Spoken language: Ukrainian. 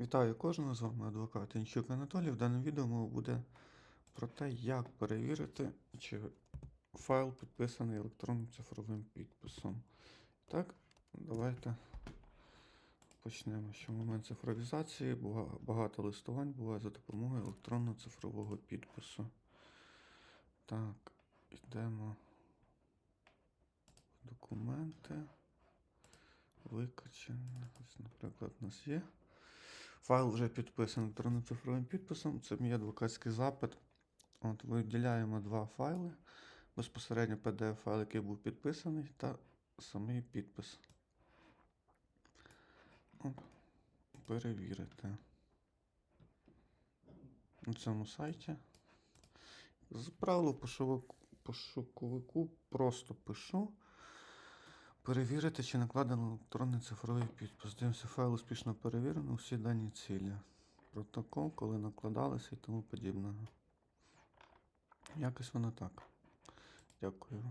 Вітаю кожного, з вами адвокат Інчук Анатолій. В даному відео мова буде про те, як перевірити, чи файл підписаний електронним цифровим підписом. Так, давайте почнемо. Що в момент цифровізації багато листувань буває за допомогою електронного цифрового підпису. Так, йдемо в документи. Викачення. Ось, наприклад, у нас є. Файл вже підписаний електронним цифровим підписом. Це мій адвокатський запит. От виділяємо два файли. Безпосередньо PDF-файл, який був підписаний, та самий підпис. От, перевірити. На цьому сайті. З правило пошуковику, пошуковику просто пишу. Перевірити, чи накладено електронний цифровий підпис. Дивимося, файл успішно перевірено, всі дані цілі. Протокол, коли накладалися і тому подібне. Якось воно так. Дякую.